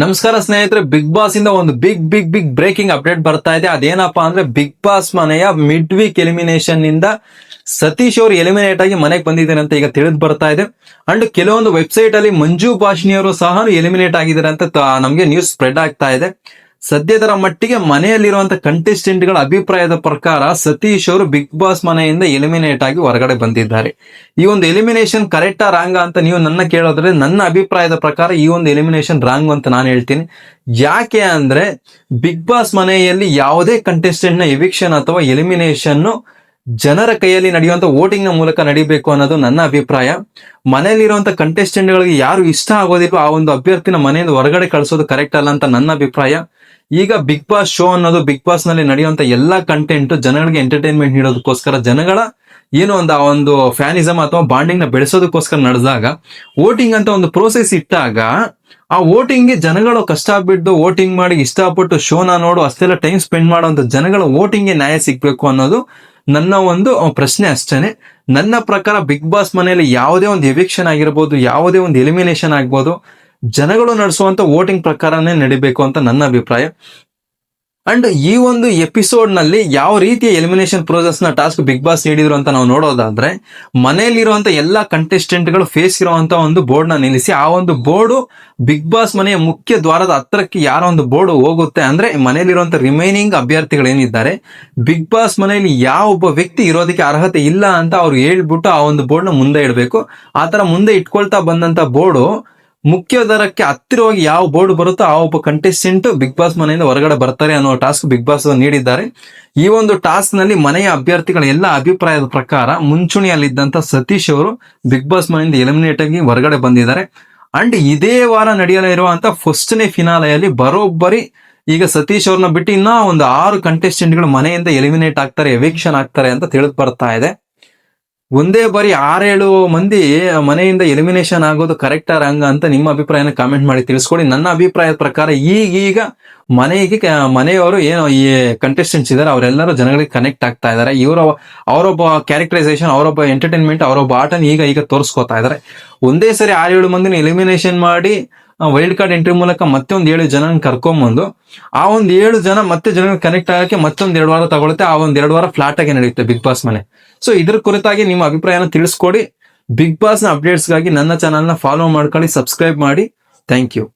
ನಮಸ್ಕಾರ ಸ್ನೇಹಿತರೆ big Boss ಇಂದ ಒಂದು big big big breaking update ಬರ್ತಾ ಇದೆ. ಅದೇನಪ್ಪಾ ಅಂದ್ರೆ ಬಿಗ್ ಬಾಸ್ ಮನೆಯ ಮಿಡ್ ವೀಕ್ ಎಲಿಮಿನೇಷನ್ನಿಂದ ಸತೀಶ್ ಅವರು ಎಲಿಮಿನೇಟ್ ಆಗಿ ಮನೆಗೆ ಬಂದಿದ್ದಾರೆ ಅಂತ ಈಗ ತಿಳಿದು ಬರ್ತಾ ಇದೆ. ಅಂಡ್ ಕೆಲವೊಂದು ವೆಬ್ಸೈಟ್ ಅಲ್ಲಿ ಮಂಜು ಭಾಷಿಣಿಯವರು ಸಹ ಎಲಿಮಿನೇಟ್ ಆಗಿದ್ದಾರೆ ಅಂತ ನಮ್ಗೆ ನ್ಯೂಸ್ ಸ್ಪ್ರೆಡ್ ಆಗ್ತಾ ಇದೆ. ಸದ್ಯದರ ಮಟ್ಟಿಗೆ ಮನೆಯಲ್ಲಿರುವಂತ ಕಂಟೆಸ್ಟೆಂಟ್ಗಳ ಅಭಿಪ್ರಾಯದ ಪ್ರಕಾರ ಸತೀಶ್ ಅವರು ಬಿಗ್ ಬಾಸ್ ಮನೆಯಿಂದ ಎಲಿಮಿನೇಟ್ ಆಗಿ ಹೊರಗಡೆ ಬಂದಿದ್ದಾರೆ. ಈ ಒಂದು ಎಲಿಮಿನೇಷನ್ ಕರೆಕ್ಟಾ ರಾಂಗ್ ಅಂತ ನೀವು ನನ್ನ ಕೇಳೋದ್ರೆ ನನ್ನ ಅಭಿಪ್ರಾಯದ ಪ್ರಕಾರ ಈ ಒಂದು ಎಲಿಮಿನೇಷನ್ ರಾಂಗ್ ಅಂತ ನಾನು ಹೇಳ್ತೀನಿ. ಯಾಕೆ ಅಂದ್ರೆ ಬಿಗ್ ಬಾಸ್ ಮನೆಯಲ್ಲಿ ಯಾವುದೇ ಕಂಟೆಸ್ಟೆಂಟ್ನ ಎವಿಕ್ಷನ್ ಅಥವಾ ಎಲಿಮಿನೇಷನ್ ಜನರ ಕೈಯಲ್ಲಿ ನಡೆಯುವಂತ ವೋಟಿಂಗ್ನ ಮೂಲಕ ನಡಿಬೇಕು ಅನ್ನೋದು ನನ್ನ ಅಭಿಪ್ರಾಯ. ಮನೆಯಲ್ಲಿರುವಂತ ಕಂಟೆಸ್ಟೆಂಟ್ ಗಳಿಗೆ ಯಾರು ಇಷ್ಟ ಆಗೋದಿಲ್ಲ ಆ ಒಂದು ಅಭ್ಯರ್ಥಿನ ಮನೆಯಿಂದ ಹೊರಗಡೆ ಕಳಿಸೋದು ಕರೆಕ್ಟ್ ಅಲ್ಲ ಅಂತ ನನ್ನ ಅಭಿಪ್ರಾಯ. ಈಗ ಬಿಗ್ ಬಾಸ್ ಶೋ ಅನ್ನೋದು ಬಿಗ್ ಬಾಸ್ನಲ್ಲಿ ನಡೆಯುವಂತ ಎಲ್ಲಾ ಕಂಟೆಂಟ್ ಜನಗಳಿಗೆ ಎಂಟರ್ಟೈನ್ಮೆಂಟ್ ನೀಡೋದಕ್ಕೋಸ್ಕರ ಜನಗಳ ಏನು ಒಂದು ಆ ಒಂದು ಫ್ಯಾನಿಸಮ್ ಅಥವಾ ಬಾಂಡಿಂಗ್ನ ಬೆಳೆಸೋದಕ್ಕೋಸ್ಕರ ನಡೆದಾಗ ವೋಟಿಂಗ್ ಅಂತ ಒಂದು ಪ್ರೋಸೆಸ್ ಇಟ್ಟಾಗ ಆ ವೋಟಿಂಗ್ಗೆ ಜನಗಳು ಕಷ್ಟ ಬಿದ್ದು ವೋಟಿಂಗ್ ಮಾಡಿ ಇಷ್ಟಪಟ್ಟು ಶೋನ ನೋಡು, ಅಷ್ಟೆಲ್ಲ ಟೈಮ್ ಸ್ಪೆಂಡ್ ಮಾಡುವಂತ ಜನಗಳ ವೋಟಿಂಗ್ಗೆ ನ್ಯಾಯ ಸಿಗ್ಬೇಕು ಅನ್ನೋದು ನನ್ನ ಒಂದು ಪ್ರಶ್ನೆ ಅಷ್ಟೇನೆ. ನನ್ನ ಪ್ರಕಾರ ಬಿಗ್ ಬಾಸ್ ಮನೆಯಲ್ಲಿ ಯಾವುದೇ ಒಂದು ಎವಿಕ್ಷನ್ ಆಗಿರ್ಬೋದು, ಯಾವುದೇ ಒಂದು ಎಲಿಮಿನೇಷನ್ ಆಗ್ಬೋದು ಜನಗಳು ನಡೆಸುವಂತ ವೋಟಿಂಗ್ ಪ್ರಕಾರನೇ ನಡಿಬೇಕು ಅಂತ ನನ್ನ ಅಭಿಪ್ರಾಯ. ಅಂಡ್ ಈ ಒಂದು ಎಪಿಸೋಡ್ನಲ್ಲಿ ಯಾವ ರೀತಿಯ ಎಲಿಮಿನೇಷನ್ ಪ್ರೋಸೆಸ್ನ ಟಾಸ್ಕ್ ಬಿಗ್ ಬಾಸ್ ನೀಡಿದ್ರು ಅಂತ ನಾವು ನೋಡೋದಾದ್ರೆ, ಮನೆಯಲ್ಲಿರುವಂತ ಎಲ್ಲಾ ಕಂಟೆಸ್ಟೆಂಟ್ಗಳು ಫೇಸ್ ಇರುವಂತ ಒಂದು ಬೋರ್ಡ್ನ ನಿಲ್ಲಿಸಿ, ಆ ಒಂದು ಬೋರ್ಡ್ ಬಿಗ್ ಬಾಸ್ ಮನೆಯ ಮುಖ್ಯ ದ್ವಾರದ ಹತ್ರಕ್ಕೆ ಯಾರ ಒಂದು ಬೋರ್ಡ್ ಹೋಗುತ್ತೆ ಅಂದ್ರೆ ಮನೆಯಲ್ಲಿರುವಂತ ರಿಮೈನಿಂಗ್ ಅಭ್ಯರ್ಥಿಗಳು ಏನಿದ್ದಾರೆ. ಬಿಗ್ ಬಾಸ್ ಮನೆಯಲ್ಲಿ ಯಾವ ಒಬ್ಬ ವ್ಯಕ್ತಿ ಇರೋದಕ್ಕೆ ಅರ್ಹತೆ ಇಲ್ಲ ಅಂತ ಅವ್ರು ಹೇಳ್ಬಿಟ್ಟು ಆ ಒಂದು ಬೋರ್ಡ್ನ ಮುಂದೆ ಇಡಬೇಕು. ಆ ತರ ಮುಂದೆ ಇಟ್ಕೊಳ್ತಾ ಬಂದಂತ ಬೋರ್ಡು ಮುಖ್ಯ ದರಕ್ಕೆ ಹತ್ತಿರವಾಗಿ ಯಾವ ಬೋರ್ಡ್ ಬರುತ್ತೋ ಆ ಒಬ್ಬ ಕಂಟೆಸ್ಟೆಂಟ್ ಬಿಗ್ ಬಾಸ್ ಮನೆಯಿಂದ ಹೊರಗಡೆ ಬರ್ತಾರೆ ಅನ್ನೋ ಟಾಸ್ಕ್ ಬಿಗ್ ಬಾಸ್ ನೀಡಿದ್ದಾರೆ. ಈ ಒಂದು ಟಾಸ್ಕ್ನಲ್ಲಿ ಮನೆಯ ಅಭ್ಯರ್ಥಿಗಳ ಎಲ್ಲ ಅಭಿಪ್ರಾಯದ ಪ್ರಕಾರ ಮುಂಚೂಣಿಯಲ್ಲಿದ್ದಂತ ಸತೀಶ್ ಅವರು ಬಿಗ್ ಬಾಸ್ ಮನೆಯಿಂದ ಎಲಿಮಿನೇಟ್ ಆಗಿ ಹೊರಗಡೆ ಬಂದಿದ್ದಾರೆ. ಅಂಡ್ ಇದೇ ವಾರ ನಡೆಯಲಿರುವಂತ ಫಸ್ಟ್ನೇ ಫಿನಾಲೆಯಲ್ಲಿ ಬರೋಬ್ಬರಿ ಈಗ ಸತೀಶ್ ಅವ್ರನ್ನ ಬಿಟ್ಟು ಇನ್ನ ಒಂದು ಆರು ಕಂಟೆಸ್ಟೆಂಟ್ಗಳು ಗಳು ಮನೆಯಿಂದ ಎಲಿಮಿನೇಟ್ ಆಗ್ತಾರೆ ಎವಿಕ್ಷನ್ ಆಗ್ತಾರೆ ಅಂತ ತಿಳಿದು ಬರ್ತಾ ಇದೆ. ಒಂದೇ ಬಾರಿ ಆರೇಳು ಮಂದಿ ಮನೆಯಿಂದ ಎಲಿಮಿನೇಷನ್ ಆಗೋದು ಕರೆಕ್ಟ್ ರಂಗ ಅಂತ ನಿಮ್ಮ ಅಭಿಪ್ರಾಯನ ಕಾಮೆಂಟ್ ಮಾಡಿ ತಿಳಿಸ್ಕೊಡಿ ನನ್ನ ಅಭಿಪ್ರಾಯದ ಪ್ರಕಾರ ಈಗೀಗ ಮನೆಗೆ ಮನೆಯವರು ಏನು ಈ ಕಂಟೆಸ್ಟೆಂಟ್ಸ್ ಇದ್ದಾರೆ ಅವರೆಲ್ಲರೂ ಜನಗಳಿಗೆ ಕನೆಕ್ಟ್ ಆಗ್ತಾ ಇದಾರೆ. ಇವರ, ಅವರೊಬ್ಬ ಕ್ಯಾರೆಕ್ಟರೈಸೇಷನ್ ಅವರೊಬ್ಬ ಎಂಟರ್ಟೈನ್ಮೆಂಟ್ ಅವರೊಬ್ಬ ಆಟನ ಈಗ ಈಗ ತೋರಿಸ್ಕೊತಾ ಇದ್ದಾರೆ ಒಂದೇ ಸರಿ ಆರೇಳು ಮಂದಿನ ಎಲಿಮಿನೇಷನ್ ಮಾಡಿ ವೈಲ್ಡ್ ಕಾರ್ಡ್ ಎಂಟ್ರಿ ಮೂಲಕ ಮತ್ತೆ ಒಂದ್ ಏಳು ಜನ ಕರ್ಕೊಂಬಂದು, ಆ ಒಂದು ಏಳು ಜನ ಮತ್ತೆ ಜನ ಕನೆಕ್ಟ್ ಆಗಕ್ಕೆ ಮತ್ತೊಂದು ಎರಡು ವಾರ ತಗೊಳುತ್ತೆ, ಆ ಒಂದು ಎರಡು ವಾರ ಫ್ಲಾಟ್ ಆಗಿ ನಡೆಯುತ್ತೆ ಬಿಗ್ ಬಾಸ್ ಮನೆ. ಸೊ ಇದ್ರ ಕುರಿತಾಗಿ ನಿಮ್ಮ ಅಭಿಪ್ರಾಯನ ತಿಳಿಸ್ಕೊಡಿ. ಬಿಗ್ ಬಾಸ್ನ ಅಪ್ಡೇಟ್ಸ್ಗಾಗಿ ನನ್ನ ಚಾನಲ್ನ ಫಾಲೋ ಮಾಡ್ಕೊಳ್ಳಿ ಸಬ್ಸ್ಕ್ರೈಬ್ ಮಾಡಿ. Thank you